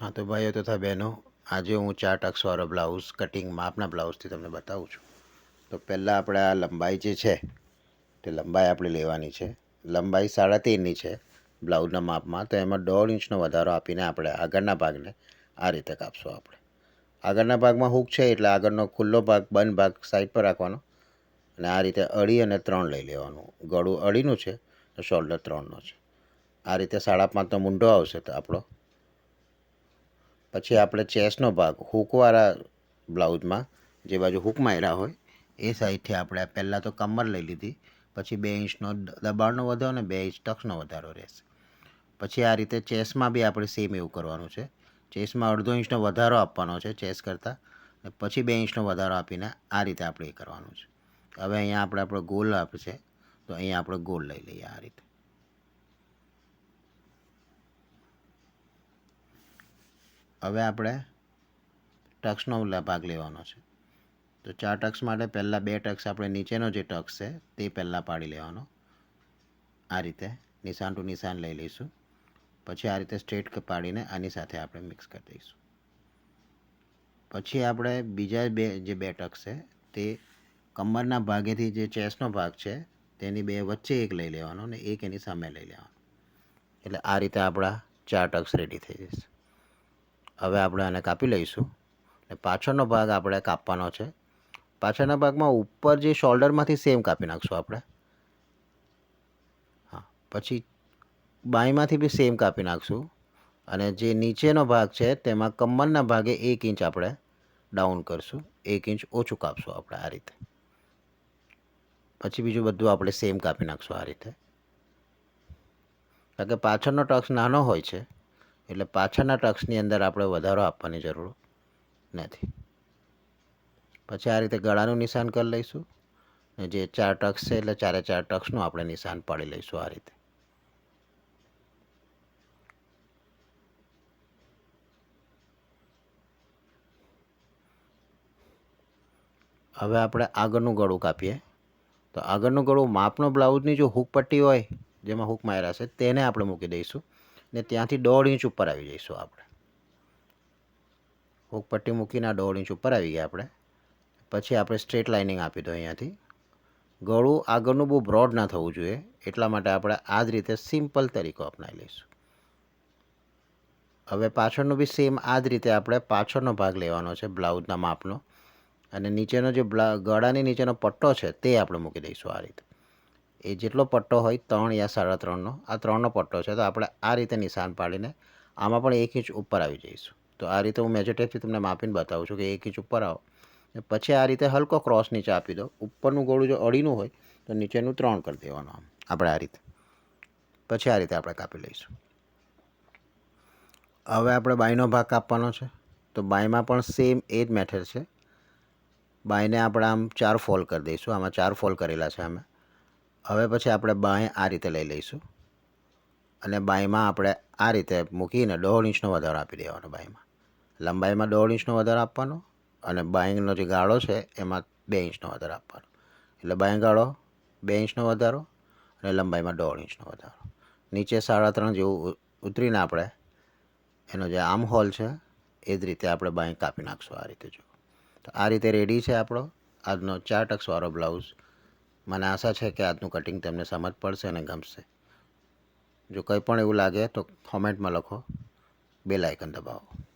હા, તો ભાઈઓ તથા બહેનો, આજે હું ચાર ટક્સવાળો બ્લાઉઝ કટિંગ માપના બ્લાઉઝથી તમને બતાવું છું. તો પહેલાં આપણે આ લંબાઈ જે છે, તે લંબાઈ આપણે લેવાની છે. લંબાઈ સાડા તેરની છે બ્લાઉઝના માપમાં, તો એમાં દોઢ ઇંચનો વધારો આપીને આપણે આગળના ભાગને આ રીતે કાપશું આપણે. આગળના ભાગમાં હૂક છે એટલે આગળનો ખુલ્લો ભાગ, બંધ ભાગ સાઈડ પર રાખવાનો અને આ રીતે અડી અને ત્રણ લઈ લેવાનું. ગળું અડીનું છે, તો શોલ્ડર ત્રણનો છે. આ રીતે સાડા પાંચનો મૂંઢો આવશે તો આપણો પછી આપણે ચેસ્ટનો ભાગ, હૂકવાળા બ્લાઉઝમાં, જે બાજુ હૂક માર્યા હોય, એ સાઈડથી આપણે પહેલાં તો કમર લઈ લીધી, પછી બે ઇંચનો દબાણનો વધારો અને બે ઇંચ ટક્સનો વધારો રહેશે. પછી આ રીતે ચેસમાં બી આપણે સેમ એવું કરવાનું છે. ચેસમાં અડધો ઇંચનો વધારો આપવાનો છે ચેસ કરતાં અને પછી બે ઇંચનો વધારો આપીને આ રીતે આપણે એ કરવાનું છે. હવે અહીંયા આપણે આપણો ગોલ આપશે, તો અહીંયા આપણે ગોલ લઈ લઈએ આ રીતે. હવે આપણે ટક્સનો ભાગ લેવાનો છે. તો ચાર ટક્સ માટે પહેલાં બે ટક્સ આપણે નીચેનો જે ટક્સ છે, તે પહેલાં પાડી લેવાનો. આ રીતે નિશાન ટુ નિશાન લઈ લઈશું. પછી આ રીતે સ્ટ્રેટ પાડીને આની સાથે આપણે મિક્સ કરી દઈશું. પછી આપણે બીજા બે જે બે ટક્સ છે, તે કમરના ભાગેથી જે ચેસ્ટનો ભાગ છે, તેની બે વચ્ચે એક લઈ લેવાનો અને એક એની સામે લઈ લેવાનો. એટલે આ રીતે આપણા ચાર ટક્સ રેડી થઈ જશે. હવે આપણે આને કાપી લઈશું. અને પાછળનો ભાગ આપણે કાપવાનો છે. પાછળના ભાગમાં ઉપર જે શોલ્ડરમાંથી સેમ કાપી નાખશું આપણે. હા, પછી બાંયમાંથી બી સેમ કાપી નાખશું. અને જે નીચેનો ભાગ છે, તેમાં કમરના ભાગે એક ઇંચ આપણે ડાઉન કરશું. એક ઇંચ ઓછું કાપશું આપણે આ રીતે. પછી બીજું બધું આપણે સેમ કાપી નાખશું આ રીતે. કારણ કે પાછળનો ટક્સ નાનો હોય છે. એટલે પાછળના ટક્સની અંદર આપણે વધારો આપવાની જરૂર નથી. પછી આ રીતે ગળાનું નિશાન કરી લઈશું. જે ચાર ટક્સ છે એટલે ચારે ચાર ટક્સનું આપણે નિશાન પાડી લઈશું આ રીતે. હવે આપણે આગળનું ગળું કાપીએ. તો આગળનું ગળું માપનો બ્લાઉઝની જો હૂક પટ્ટી હોય, જેમાં હૂક માર્યા છે, તેને આપણે મૂકી દઈશું. ને ત્યાંથી દોઢ ઇંચ ઉપર આવી જઈશું આપણે. હુક પટ્ટી મૂકીને આ દોઢ ઇંચ ઉપર આવી ગયા આપણે. પછી આપણે સ્ટ્રેટ લાઇનિંગ આપી દો અહીંયાથી. ગળું આગળનું બહુ બ્રોડ ના થવું જોઈએ, એટલા માટે આપણે આ જ રીતે સિમ્પલ તરીકો અપનાવી લઈશું. હવે પાછળનું બી સેમ આ જ રીતે આપણે પાછળનો ભાગ લેવાનો છે બ્લાઉઝના માપનો. અને નીચેનો જે ગળાની નીચેનો પટ્ટો છે તે આપણે મૂકી દઈશું આ રીતે. એ જેટલો પટ્ટો હોય ત્રણ યા સાડા ત્રણનો, આ ત્રણનો પટ્ટો છે, તો આપણે આ રીતે નિશાન પાડીને આમાં પણ એક ઇંચ ઉપર આવી જઈશું. તો આ રીતે હું મેજર તમને માપીને બતાવું છું કે એક ઇંચ ઉપર આવો. પછી આ રીતે હલકો ક્રોસ નીચે આપી દો. ઉપરનું ગોળું જો અડીનું હોય, તો નીચેનું ત્રણ કરી દેવાનું આમ. આપણે આ રીતે. પછી આ રીતે આપણે કાપી લઈશું. હવે આપણે બાયનો ભાગ કાપવાનો છે. તો બાયમાં પણ સેમ એ જ મેથડ છે. બાયને આપણે આમ ચાર ફોલ કરી દઈશું. આમાં ચાર ફોલ કરેલા છે અમે. હવે પછી આપણે બાંય આ રીતે લઈ લઈશું. અને બાંયમાં આપણે આ રીતે મૂકીને દોઢ ઇંચનો વધારો આપી દેવાનો બાંયમાં. લંબાઈમાં દોઢ ઇંચનો વધારો આપવાનો અને બાંયનો જે ગાળો છે એમાં બે ઇંચનો વધારો આપવાનો. એટલે બાંય ગાળો બે ઇંચનો વધારો અને લંબાઈમાં દોઢ ઇંચનો વધારો. નીચે સાડા ત્રણ જેવું ઉતરીને આપણે એનો જે આર્મ હોલ છે એ જ રીતે આપણે બાંય કાપી નાખશું આ રીતે જો. તો આ રીતે રેડી છે આપણો આજનો ચાર ટક્સવાળો બ્લાઉઝ. મને આશા છે કે આજનું કટિંગ તમને સમજ પડશે અને ગમશે. જો કંઈ પણ એવું લાગે તો કોમેન્ટમાં લખો. બે લાઇકન દબાવો.